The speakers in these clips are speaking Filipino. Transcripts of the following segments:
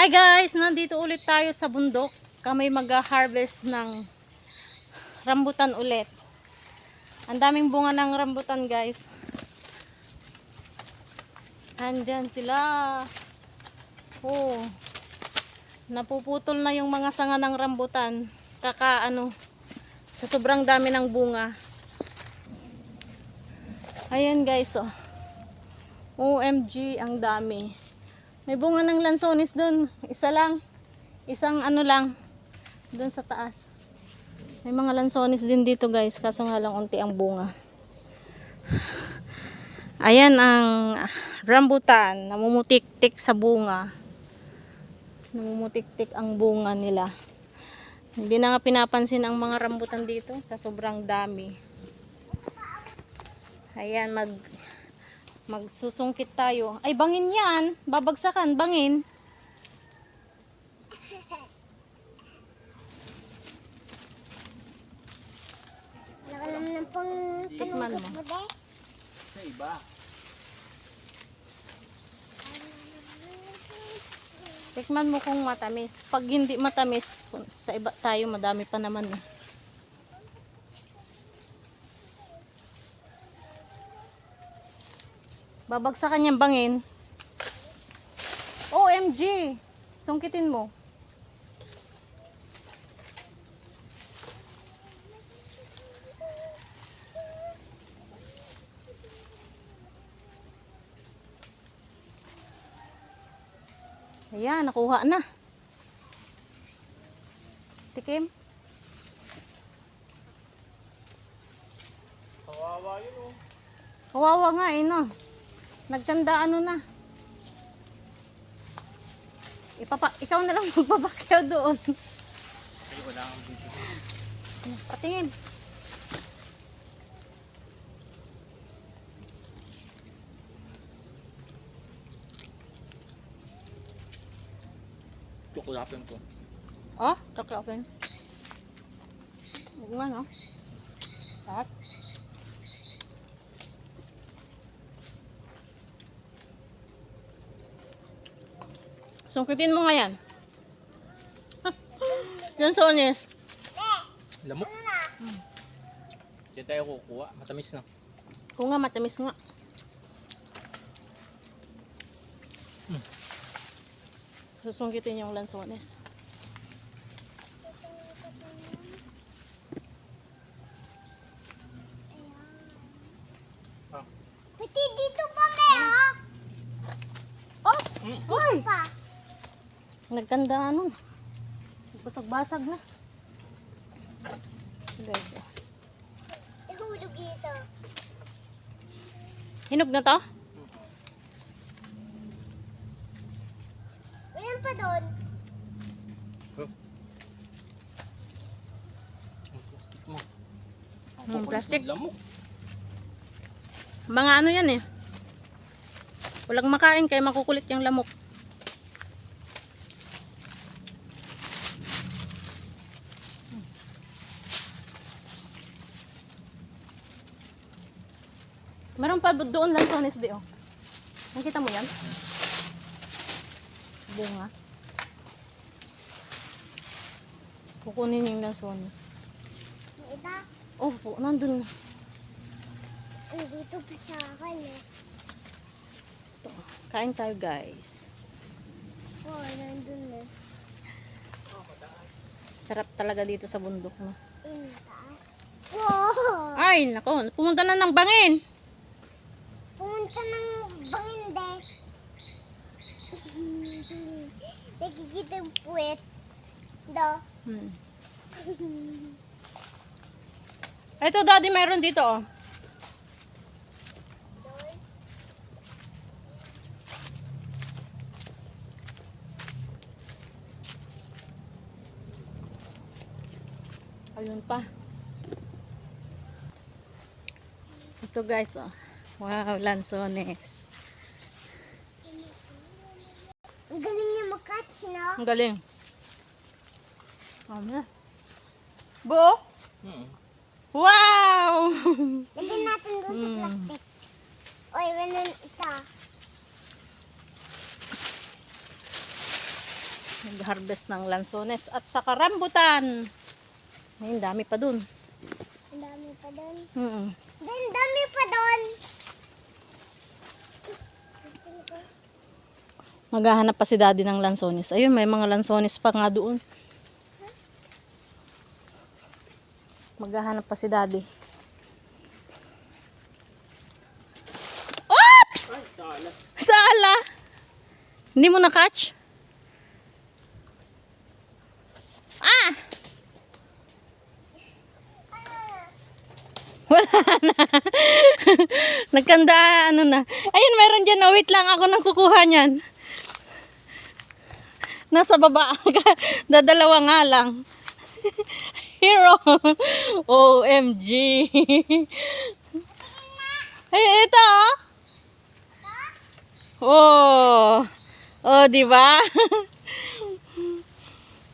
Hi guys! Nandito ulit tayo sa bundok. Kami mag-harvest ng rambutan ulit. Ang daming bunga ng rambutan guys. Andyan sila. Oh. Napuputol na yung mga sanga ng rambutan. Kaka ano, sa sobrang dami ng bunga. Ayan guys oh. OMG, ang dami. May bunga ng lansones dun. Isa lang. Isang ano lang. Dun sa taas. May mga lansones din dito guys. Kaso nga lang unti ang bunga. Ayan ang rambutan. Namumutik-tik sa bunga. Namumutik-tik ang bunga nila. Hindi na nga pinapansin ang mga rambutan dito sa sobrang dami. Ayan, mag magsusungkit tayo. Ay, bangin yan. Babagsakan, bangin. Nakalam na pang Tikman mo. Sa iba. Tikman mo kung matamis. Pag hindi matamis, sa iba tayo, madami pa naman eh. Babagsakan niyang bangin. OMG! Sungkitin mo. Ayan, nakuha na. Tikim. Kawawa yun oh. Kawawa nga eh, no? Nagtanda ano na. Ipapa, ikaw na lang magpapakyaw doon. Ay, wala kang video. Patingin. Kukulapin ko. Oh, chocolate. Oo nga, no? Sarap. Sungkitin mo nga yan. Yan sa onis. Lamok. Diyan tayo kukuha. Matamis na. Kung nga, matamis nga. Hmm. Susungkitin yung lansones. Pati dito pa meron. Oops! Mm. Pa. Nagtanda ano. Basag-basag na. Guys, oh. Ihulog isa. Hinog na to? Meron pa doon. Ang plastic mo. Hmm, plastic. Mga ano yan eh. Walang makain kaya makukulit yung lamok. Meron pa doon lang sones di oh. Nakita mo yan? Bunga. Kukunin yung lansones. May isa. Oh, po, nandun. Dito pa sa akin eh. Ito. Kain tayo guys. Oo, oh, nandun eh. Sarap talaga dito sa bundok no. Taas. Wow! Ay, nako, pumunta na ng bangin. Pumunta ng banginde. Nakikita yung puwet. Do. Hmm. Ito, daddy, meron dito, oh. Ayun pa. Ito, guys, oh. Wow, lansones. Ang galing niya mag-catch, no? Ang galing. Ano? Buo? Hmm. Wow! Lagyan natin doon sa Mm. plastic. Oy, meron isa. Nag-harvest ng lansones at sa karambutan. Ayun, dami pa dun. Ang dami pa doon. Mm Ang dami pa doon. Maghahanap pa si daddy ng lansones. Ayun, may mga lansones pa nga doon. Maghahanap pa si daddy. Oops! Sala! Hindi mo na-catch? Ah! Wala na. Nagkanda, ano na. Ayun, meron dyan. na wait lang. Ako nang kukuha niyan. Nasa baba. Dadalawa nga lang. Hero. OMG. Ay, ito. oh. Oh, di ba?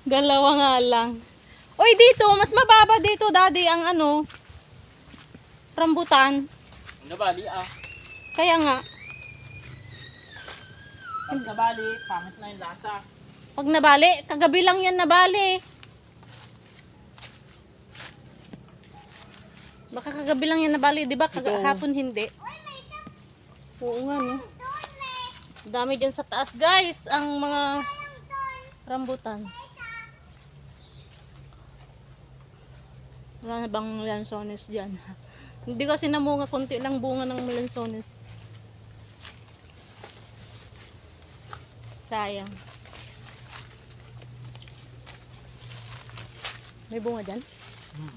Dalawa nga lang. Oy, dito, mas mababa dito, daddy, ang ano, rambutan. Nabali ah. Kaya nga, Pag nabali, pangit na yung lasa. pag nabali, kagabi lang yan nabali. Baka kagabi lang yan nabali, di ba? Kagahapon hindi. Oo nga, no? Dami dyan sa taas, guys, ang mga rambutan. Wala na bang lansones dyan? Hindi kasi namunga, konti lang bunga ng lansones. Sayang. May bunga dyan? Hmm.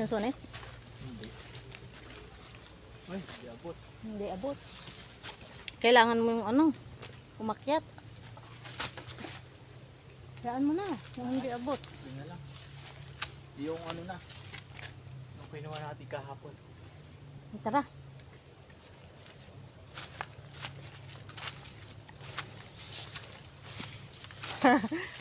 Lansones? Hindi. Ay, hindi abot. Hindi abot. Kailangan mo yung ano, umakyat. Kayaan mo na, yung hindi abot. Yun na lang. Yung ano na. Kinuha natin kahapon. Tara.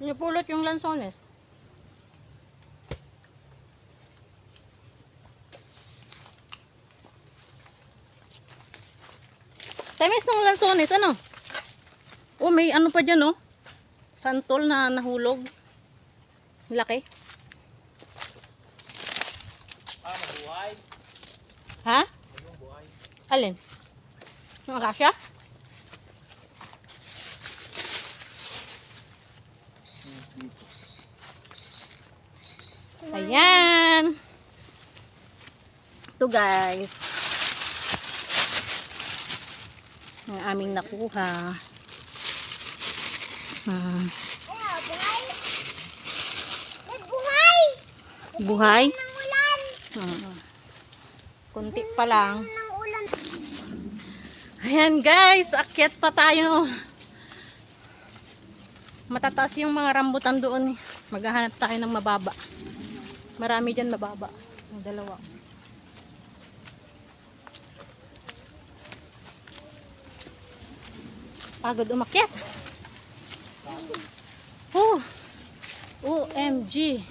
Napulot yung lansones. Tamis ng lansones, ano? Oh, may ano pa dyan, oh. Santol na nahulog. Laki. Ah, mabuhay. Ha? Yung buhay. Alin? Yung akasya? Ayan. Ito guys. Ang aming nakuha. Hmm. Ay, buhay. Ay, buhay. Hmm. Kunti pa lang. Ayan guys, akyat pa tayo. Matataas yung mga rambutan doon. eh. Maghahanap tayo ng mababa. Marami dyan mababa. Yung dalawa. Pagod umakyat. Oh. OMG.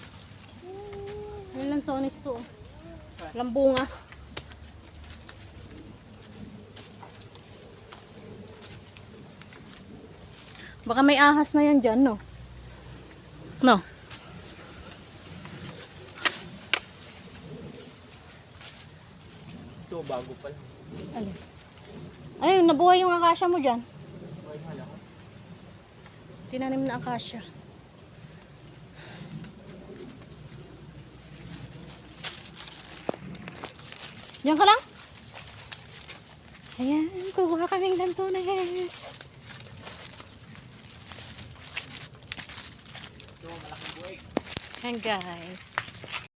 Ilan sonis to? Lambunga. Baka may ahas na yan dyan, no? No. Ito, bago pa lang. Ayun, nabuhay yung akasya mo dyan. Tinanim na akasya. Diyan ka lang? Ayan, kukuha kaming lansones. Ayan guys.